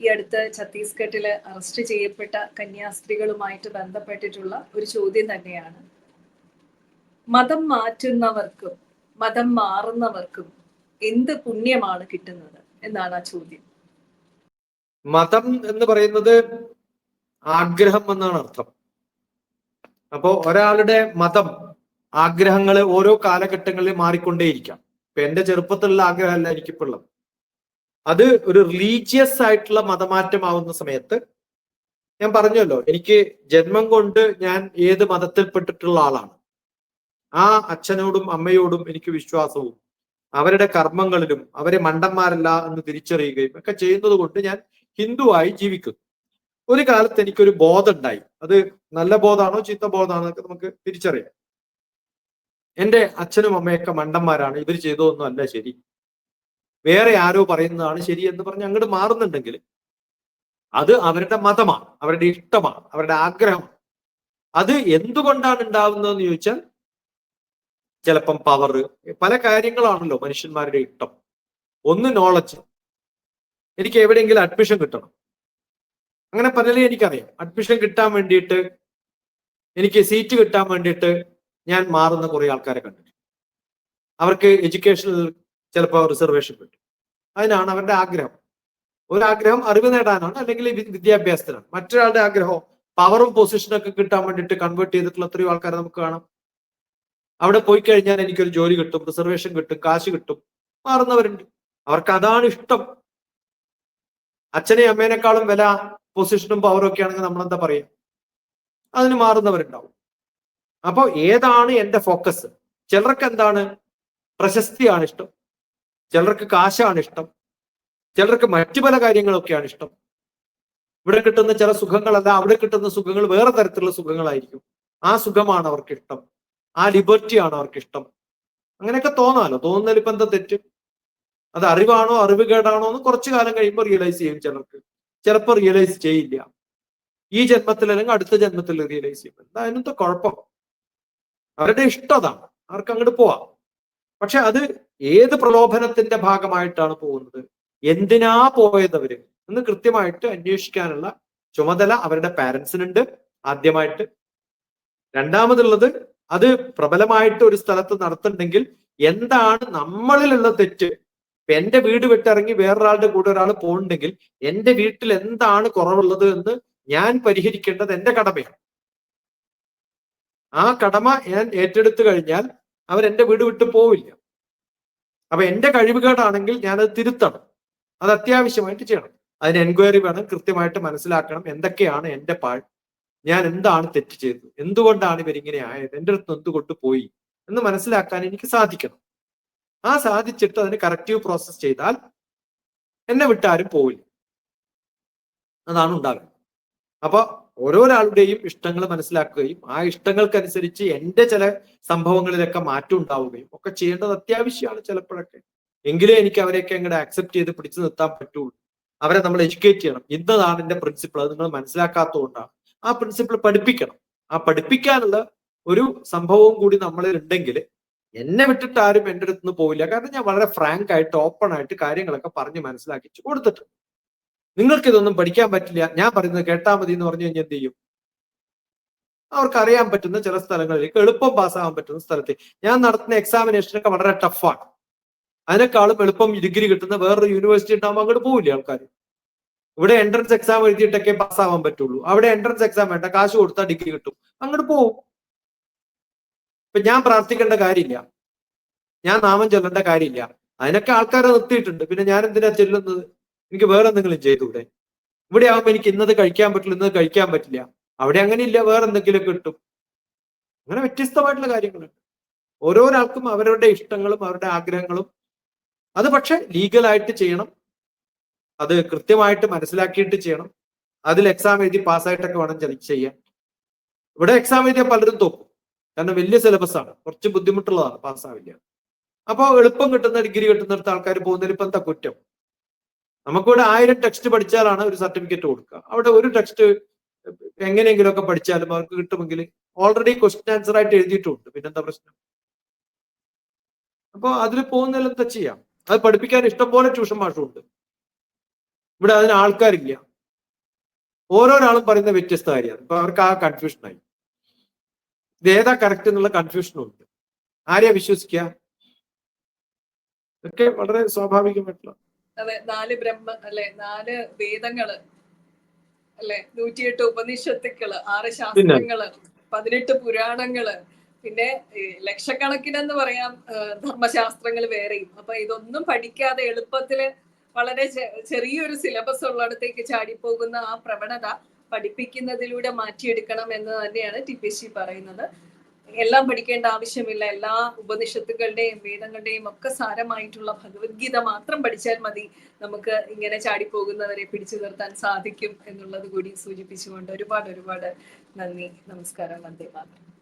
ഈ അടുത്ത് ഛത്തീസ്ഗഡിൽ അറസ്റ്റ് ചെയ്യപ്പെട്ട കന്യാസ്ത്രീകളുമായിട്ട് ബന്ധപ്പെട്ടിട്ടുള്ള ഒരു ചോദ്യം തന്നെയാണ്. മതം മാറ്റുന്നവർക്കും മതം മാറുന്നവർക്കും എന്ത് പുണ്യമാണ് കിട്ടുന്നത് എന്നാണ് ആ ചോദ്യം. മതം എന്ന് പറയുന്നത് ആഗ്രഹം എന്നാണ് അർത്ഥം. അപ്പോ ഒരാളുടെ മതം ആഗ്രഹങ്ങൾ ഓരോ കാലഘട്ടങ്ങളിൽ മാറിക്കൊണ്ടേയിരിക്കാം. ഇപ്പൊ എന്റെ ചെറുപ്പത്തിലുള്ള ആഗ്രഹമല്ല എനിക്കിപ്പോ ഉള്ളത്. അത് ഒരു റിലീജിയസ് ആയിട്ടുള്ള മതമാറ്റമാവുന്ന സമയത്ത് ഞാൻ പറഞ്ഞല്ലോ എനിക്ക് ജന്മം കൊണ്ട് ഞാൻ ഏത് മതത്തിൽപ്പെട്ടിട്ടുള്ള ആളാണ്. ആ അച്ഛനോടും അമ്മയോടും എനിക്ക് വിശ്വാസവും അവരുടെ കർമ്മങ്ങളിലും അവരെ മണ്ടന്മാരല്ല എന്ന് തിരിച്ചറിയുകയും ഒക്കെ ചെയ്യുന്നത് കൊണ്ട് ഞാൻ ഹിന്ദുവായി ജീവിക്കുന്നു. ഒരു കാലത്ത് എനിക്കൊരു ബോധം ഉണ്ടായി അത് നല്ല ബോധമാണോ ചീത്ത ബോധമാണോ എന്നൊക്കെ നമുക്ക് തിരിച്ചറിയാം. എന്റെ അച്ഛനും അമ്മയൊക്കെ മണ്ടന്മാരാണ്. ഇവർ ചെയ്തതൊന്നും അല്ല ശരി. വേറെ ആരോ പറയുന്നതാണ് ശരി എന്ന് പറഞ്ഞ് അങ്ങോട്ട് മാറുന്നുണ്ടെങ്കിൽ അത് അവരുടെ മതമാണ് അവരുടെ ഇഷ്ടമാണ് അവരുടെ ആഗ്രഹമാണ്. അത് എന്തുകൊണ്ടാണ് ഉണ്ടാവുന്നതെന്ന് ചോദിച്ചാൽ ചിലപ്പം പവർ പല കാര്യങ്ങളാണല്ലോ മനുഷ്യന്മാരുടെ ഇഷ്ടം. ഒന്ന് നോളജ് എനിക്ക് എവിടെയെങ്കിലും അഡ്മിഷൻ കിട്ടണം. അങ്ങനെ പലരും എനിക്കറിയാം. അഡ്മിഷൻ കിട്ടാൻ വേണ്ടിയിട്ട് എനിക്ക് സീറ്റ് കിട്ടാൻ വേണ്ടിയിട്ട് ഞാൻ മാറുന്ന കുറെ ആൾക്കാരെ കണ്ടിട്ടുണ്ട്. അവർക്ക് എഡ്യൂക്കേഷനിൽ ചിലപ്പോൾ റിസർവേഷൻ കിട്ടും. അതിനാണ് അവരുടെ ആഗ്രഹം. ഒരാഗ്രഹം അറിവ് നേടാനാണ് അല്ലെങ്കിൽ വിദ്യാഭ്യാസത്തിനാണ്. മറ്റൊരാളുടെ ആഗ്രഹം പവറും പൊസിഷനും ഒക്കെ കിട്ടാൻ വേണ്ടിയിട്ട് കൺവേർട്ട് ചെയ്തിട്ടുള്ള എത്രയോ ആൾക്കാരെ നമുക്ക് കാണാം. അവിടെ പോയി കഴിഞ്ഞാൽ എനിക്കൊരു ജോലി കിട്ടും റിസർവേഷൻ കിട്ടും കാശ് കിട്ടും മാറുന്നവരുണ്ട്. അവർക്ക് അതാണ് ഇഷ്ടം. അച്ഛനെയും അമ്മേനേക്കാളും വില പൊസിഷനും പവറും ഒക്കെ ആണെങ്കിൽ നമ്മൾ എന്താ അതിന് മാറുന്നവരുണ്ടാവും. അപ്പോൾ ഏതാണ് എന്റെ ഫോക്കസ് ചിലർക്ക് എന്താണ്? പ്രശസ്തിയാണ് ഇഷ്ടം. ചിലർക്ക് കാശാണ് ഇഷ്ടം. ചിലർക്ക് മറ്റു പല കാര്യങ്ങളൊക്കെയാണ് ഇഷ്ടം. ഇവിടെ കിട്ടുന്ന ചില സുഖങ്ങളല്ല അവിടെ കിട്ടുന്ന സുഖങ്ങൾ വേറെ തരത്തിലുള്ള സുഖങ്ങളായിരിക്കും. ആ സുഖമാണ് അവർക്ക് ഇഷ്ടം. ആ ലിബർട്ടിയാണ് അവർക്ക് ഇഷ്ടം. അങ്ങനെയൊക്കെ തോന്നാലോ? തോന്നുന്നതിൽ എന്താ തെറ്റ്? അത് അറിവാണോ അറിവ് കേടാണോ എന്ന് കുറച്ചു കാലം കഴിയുമ്പോൾ റിയലൈസ് ചെയ്യും ചിലർക്ക്. ചിലപ്പോൾ റിയലൈസ് ചെയ്യില്ല. ഈ ജന്മത്തിൽ അല്ലെങ്കിൽ അടുത്ത ജന്മത്തിൽ റിയലൈസ് ചെയ്യും. എന്താ അതിനെന്താ കുഴപ്പം? അവരുടെ ഇഷ്ടം അതാണ്. അവർക്ക് അങ്ങോട്ട് പോവാം. പക്ഷെ അത് ഏത് പ്രലോഭനത്തിന്റെ ഭാഗമായിട്ടാണ് പോകുന്നത്? എന്തിനാ പോയത് അവർ? എന്ന് കൃത്യമായിട്ട് അന്വേഷിക്കാനുള്ള ചുമതല അവരുടെ പാരൻസിനുണ്ട് ആദ്യമായിട്ട്. രണ്ടാമതുള്ളത് അത് പ്രബലമായിട്ട് ഒരു സ്ഥലത്ത് നടത്തുന്നുണ്ടെങ്കിൽ എന്താണ് നമ്മളിലുള്ള തെറ്റ്? ഇപ്പൊ എന്റെ വീട് വിട്ടിറങ്ങി വേറൊരാളുടെ കൂടെ ഒരാൾ പോകുന്നുണ്ടെങ്കിൽ എന്റെ വീട്ടിൽ എന്താണ് കുറവുള്ളത് എന്ന് ഞാൻ പരിഹരിക്കേണ്ടത് എന്റെ കടമയാണ്. ആ കടമ ഞാൻ ഏറ്റെടുത്തു കഴിഞ്ഞാൽ അവർ എന്റെ വീട് വിട്ടു പോവില്ല. അപ്പൊ എന്റെ കഴിവുകേടാണെങ്കിൽ ഞാനത് തിരുത്തണം. അത് അത്യാവശ്യമായിട്ട് ചെയ്യണം. അതിന് എൻക്വയറി വേണം കൃത്യമായിട്ട് മനസ്സിലാക്കണം എന്തൊക്കെയാണ് എന്റെ പാൾ ഞാൻ എന്താണ് തെറ്റ് ചെയ്തത്? എന്തുകൊണ്ടാണ് ഇവരിങ്ങനെ ആയത്? എന്റെ അടുത്ത് എന്തുകൊണ്ട് പോയി? എന്ന് മനസ്സിലാക്കാൻ എനിക്ക് സാധിക്കണം. ആ സാധിച്ചിട്ട് അതിന് കറക്റ്റീവ് പ്രോസസ് ചെയ്താൽ എന്നെ വിട്ടാരും പോവില്ല. അതാണ് ഉണ്ടാകുന്നത്. അപ്പൊ ഓരോരാളുടെയും ഇഷ്ടങ്ങൾ മനസ്സിലാക്കുകയും ആ ഇഷ്ടങ്ങൾക്കനുസരിച്ച് എന്റെ ചില സംഭവങ്ങളിലൊക്കെ മാറ്റം ഉണ്ടാവുകയും ഒക്കെ ചെയ്യേണ്ടത് അത്യാവശ്യമാണ് ചിലപ്പോഴൊക്കെ. എങ്കിലേ എനിക്ക് അവരെയൊക്കെ അങ്ങോട്ട് ആക്സെപ്റ്റ് ചെയ്ത് പിടിച്ചു നിർത്താൻ പറ്റുള്ളൂ. അവരെ നമ്മൾ എഡ്യൂക്കേറ്റ് ചെയ്യണം. ഇന്നതാണ് എന്റെ പ്രിൻസിപ്പിൾ അത് നിങ്ങൾ മനസ്സിലാക്കാത്തതുകൊണ്ടാണ്. ആ പ്രിൻസിപ്പിൾ പഠിപ്പിക്കണം. ആ പഠിപ്പിക്കാനുള്ള ഒരു സംഭവവും കൂടി നമ്മളിൽ ഉണ്ടെങ്കിൽ എന്നെ വിട്ടിട്ട് ആരും എന്റെ അടുത്ത് നിന്ന് പോവില്ല. കാരണം ഞാൻ വളരെ ഫ്രാങ്ക് ആയിട്ട് ഓപ്പൺ ആയിട്ട് കാര്യങ്ങളൊക്കെ പറഞ്ഞ് മനസ്സിലാക്കിച്ചു കൊടുത്തിട്ടുണ്ട്. നിങ്ങൾക്ക് ഇതൊന്നും പഠിക്കാൻ പറ്റില്ല. ഞാൻ പറയുന്നത് കേട്ടാ മതി എന്ന് പറഞ്ഞു കഴിഞ്ഞാൽ എന്ത് ചെയ്യും? അവർക്ക് അറിയാൻ പറ്റുന്ന ചില സ്ഥലങ്ങളിലേക്ക് എളുപ്പം പാസ്സാകാൻ പറ്റുന്ന സ്ഥലത്ത്. ഞാൻ നടത്തുന്ന എക്സാമിനേഷനൊക്കെ വളരെ ടഫാണ് അതിനേക്കാളും എളുപ്പം ഡിഗ്രി കിട്ടുന്ന വേറൊരു യൂണിവേഴ്സിറ്റി ഉണ്ടാകുമ്പോൾ അങ്ങോട്ട് പോവില്ല ആൾക്കാർ ഇവിടെ എൻട്രൻസ് എക്സാം എഴുതിയിട്ടൊക്കെ പാസ്സാവാൻ പറ്റുള്ളൂ. അവിടെ എൻട്രൻസ് എക്സാം വേണ്ട. കാശ് കൊടുത്താൽ ഡിഗ്രി കിട്ടും. അങ്ങോട്ട് പോവും. ഇപ്പൊ ഞാൻ പ്രാർത്ഥിക്കേണ്ട കാര്യമില്ല. ഞാൻ നാമം ചൊല്ലേണ്ട കാര്യമില്ല. അതിനൊക്കെ ആൾക്കാരെ നിർത്തിയിട്ടുണ്ട്. പിന്നെ ഞാൻ എന്തിനാ ചെല്ലുന്നത്? എനിക്ക് വേറെ എന്തെങ്കിലും ചെയ്തൂടെ ഇവിടെ ആകുമ്പോൾ എനിക്ക് ഇന്നത് കഴിക്കാൻ പറ്റില്ല ഇന്നത് കഴിക്കാൻ പറ്റില്ല. അവിടെ അങ്ങനെ ഇല്ല വേറെ എന്തെങ്കിലും കിട്ടും. അങ്ങനെ വ്യത്യസ്തമായിട്ടുള്ള കാര്യങ്ങളുണ്ട് ഓരോരാൾക്കും അവരുടെ ഇഷ്ടങ്ങളും അവരുടെ ആഗ്രഹങ്ങളും. അത് പക്ഷെ ലീഗലായിട്ട് ചെയ്യണം. അത് കൃത്യമായിട്ട് മനസ്സിലാക്കിയിട്ട് ചെയ്യണം. അതിൽ എക്സാം എഴുതി പാസ്സായിട്ടൊക്കെ വേണം ചെയ്യാൻ. ഇവിടെ എക്സാം എഴുതിയാൽ പലരും തോക്കും. കാരണം വലിയ സിലബസ് ആണ്. കുറച്ച് ബുദ്ധിമുട്ടുള്ളതാണ് പാസ്സാവില്ല. അപ്പോൾ എളുപ്പം കിട്ടുന്ന ഡിഗ്രി കിട്ടുന്നിടത്ത് ആൾക്കാർ പോകുന്നതിൽ ഇപ്പം എന്താ കുറ്റം? നമുക്കിവിടെ ആയിരം ടെക്സ്റ്റ് പഠിച്ചാലാണ് ഒരു സർട്ടിഫിക്കറ്റ് കൊടുക്കുക. അവിടെ ഒരു ടെക്സ്റ്റ് എങ്ങനെയെങ്കിലുമൊക്കെ പഠിച്ചാലും അവർക്ക് കിട്ടുമെങ്കിൽ ഓൾറെഡി ക്വസ്റ്റ്യൻ ആൻസർ ആയിട്ട് എഴുതിയിട്ടുണ്ട്. പിന്നെന്താ പ്രശ്നം? അപ്പോൾ അതിൽ പോകുന്നതിൽ എന്താ ചെയ്യാം? അത് പഠിപ്പിക്കാൻ ഇഷ്ടം പോലെ ട്യൂഷൻ മാഷും ഉണ്ട്. ഇവിടെ അതിന് ആൾക്കാരില്ല. ഓരോരാളും പറയുന്ന വ്യത്യസ്ത കാര്യമാണ്. ഇപ്പൊ അവർക്ക് ആ കൺഫ്യൂഷനായി ഇത് ഏതാ കറക്റ്റ് എന്നുള്ള കൺഫ്യൂഷനും ഉണ്ട്. ആരെയാ വിശ്വസിക്കുക? ഇതൊക്കെ വളരെ സ്വാഭാവികമായിട്ടുള്ള അതെ നാല് ബ്രഹ്മ അല്ലെ നാല് വേദങ്ങൾ അല്ലെ നൂറ്റിയെട്ട് ഉപനിഷത്തുക്കൾ ആറ് ശാസ്ത്രങ്ങൾ പതിനെട്ട് പുരാണങ്ങൾ പിന്നെ ലക്ഷക്കണക്കിനെന്ന് പറയാം ധർമ്മശാസ്ത്രങ്ങൾ വേറെയും. അപ്പൊ ഇതൊന്നും പഠിക്കാതെ എളുപ്പത്തിൽ വളരെ ചെറിയൊരു സിലബസ് ഉള്ളിടത്തേക്ക് ചാടിപ്പോകുന്ന ആ പ്രവണത പഠിപ്പിക്കുന്നതിലൂടെ മാറ്റിയെടുക്കണം എന്ന് തന്നെയാണ് ടി പി സി പറയുന്നത്. എല്ലാം പഠിക്കേണ്ട ആവശ്യമില്ല. എല്ലാ ഉപനിഷത്തുകളുടെയും വേദങ്ങളുടെയും ഒക്കെ സാരമായിട്ടുള്ള ഭഗവത്ഗീത മാത്രം പഠിച്ചാൽ മതി നമുക്ക് ഇങ്ങനെ ചാടിപ്പോകുന്നവരെ പിടിച്ചു നിർത്താൻ സാധിക്കും എന്നുള്ളത് കൂടി സൂചിപ്പിച്ചുകൊണ്ട് ഒരുപാട് ഒരുപാട് നന്ദി. നമസ്കാരം. വന്ദേ മാതരം.